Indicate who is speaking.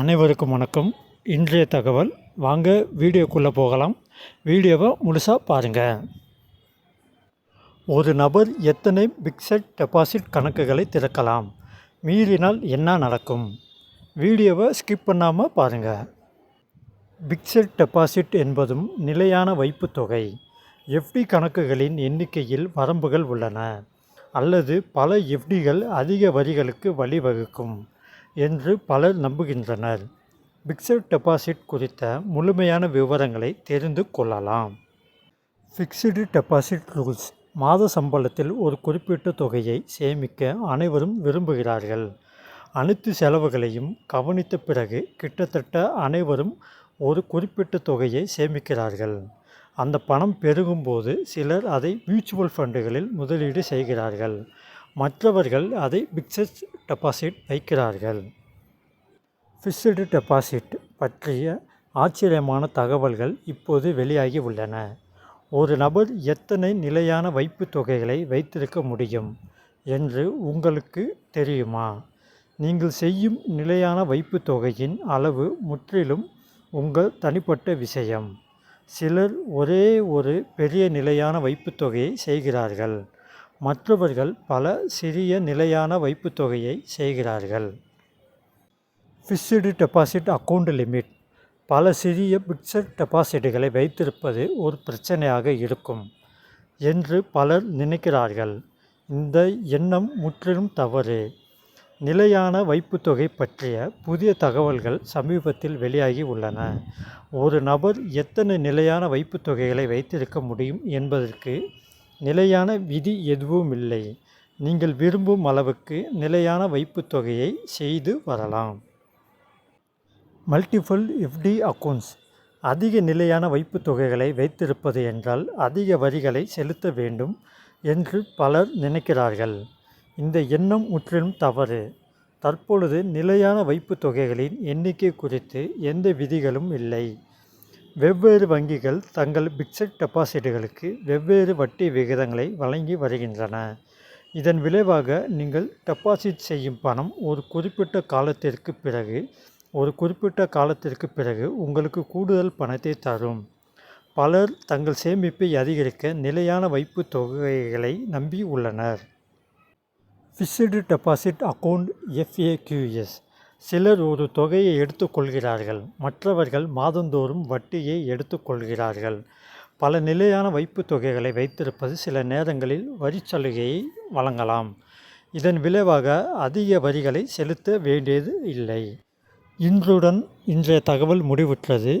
Speaker 1: அனைவருக்கும் வணக்கம். இன்றைய தகவல் வாங்க வீடியோக்குள்ளே போகலாம். வீடியோவை முழுசாக பாருங்கள் ஒரு நபர் எத்தனை பிக்சட் டெபாசிட் கணக்குகளை திறக்கலாம்? மீறினால் என்ன நடக்கும்? வீடியோவை ஸ்கிப் பண்ணாமல் பாருங்கள் பிக்சட் டெபாசிட் என்பதும் நிலையான வைப்புத் தொகை. எஃப்டி கணக்குகளின் எண்ணிக்கையில் வரம்புகள் உள்ளன. அல்லது பல எஃப்டிகள் அதிக வரிகளுக்கு வழிவகுக்கும். என்று பலர் நம்புகின்றனர். பிக்சட் டெபாசிட் குறித்த முழுமையான விவரங்களை தெரிந்து கொள்ளலாம். ஃபிக்ஸ்டு டெபாசிட் ரூல்ஸ் மாத சம்பளத்தில் ஒரு குறிப்பிட்ட தொகையை சேமிக்க அனைவரும் விரும்புகிறார்கள். அனைத்து செலவுகளையும் கவனித்த பிறகு கிட்டத்தட்ட அனைவரும் ஒரு குறிப்பிட்ட தொகையை சேமிக்கிறார்கள். அந்த பணம் பெருகும்போது சிலர் அதை மியூச்சுவல் ஃபண்டுகளில் முதலீடு செய்கிறார்கள். மற்றவர்கள் அதை பிக்சட் டெபாசிட் வைக்கிறார்கள். ஃபிக்ஸ்டு டெபாசிட் பற்றிய ஆச்சரியமான தகவல்கள் இப்போது வெளியாகி உள்ளன. ஒரு நபர் எத்தனை நிலையான வைப்பு தொகைகளை வைத்திருக்க முடியும் என்று உங்களுக்கு தெரியுமா? நீங்கள் செய்யும் நிலையான வைப்பு தொகையின் அளவு முற்றிலும் உங்கள் தனிப்பட்ட விஷயம். சிலர் ஒரே ஒரு பெரிய நிலையான வைப்பு தொகையை செய்கிறார்கள். மற்றவர்கள் பல சிறிய நிலையான வைப்புத் தொகையை செய்கிறார்கள். ஃபிக்ஸ்டு டெபாசிட் அக்கவுண்ட் லிமிட் பல சிறிய பிக்சட் டெபாசிட்டுகளை வைத்திருப்பது ஒரு பிரச்சனையாக இருக்கும் என்று பலர் நினைக்கிறார்கள். இந்த எண்ணம் முற்றிலும் தவறு. நிலையான வைப்புத்தொகை பற்றிய புதிய தகவல்கள் சமீபத்தில் வெளியாகி உள்ளன. ஒரு நபர் எத்தனை நிலையான வைப்புத் தொகைகளை வைத்திருக்க முடியும் என்பதற்கு நிலையான விதி எதுவும் இல்லை. நீங்கள் விரும்பும் அளவுக்கு நிலையான வைப்புத் தொகையை செய்து வரலாம். Multiple FD accounts. அதிக நிலையான வைப்புத் தொகைகளை வைத்திருப்பது என்றால் அதிக வரிகளை செலுத்த வேண்டும் என்று பலர் நினைக்கிறார்கள். இந்த எண்ணம் முற்றிலும் தவறு. தற்பொழுது நிலையான வைப்புத் தொகைகளின் எண்ணிக்கை குறித்து எந்த விதிகளும் இல்லை. வெவ்வேறு வங்கிகள் தங்கள் பிக்சட் டெபாசிட்டுகளுக்கு வெவ்வேறு வட்டி விகிதங்களை வழங்கி வருகின்றன. இதன் விளைவாக நீங்கள் டெபாசிட் செய்யும் பணம் ஒரு குறிப்பிட்ட காலத்திற்கு பிறகு ஒரு குறிப்பிட்ட காலத்திற்கு பிறகு உங்களுக்கு கூடுதல் பணத்தை தரும். பலர் தங்கள் சேமிப்பை அதிகரிக்க நிலையான வைப்பு தொகைகளை நம்பி உள்ளனர். ஃபிக்ஸ்டு டெபாசிட் அக்கௌண்ட் எஃப்ஏக்யூஎஸ் சிலர் ஒரு தொகையை எடுத்துக்கொள்கிறார்கள் மற்றவர்கள் மாதந்தோறும் வட்டியை எடுத்துக்கொள்கிறார்கள். பல நிலையான வைப்புத் தொகைகளை வைத்திருப்பது சில நேரங்களில் வரிச்சலுகையை வழங்கலாம். இதன் விளைவாக அதிக வரிகளை செலுத்த வேண்டியது இல்லை. இன்றுடன் இன்றைய தகவல் முடிவுற்றது.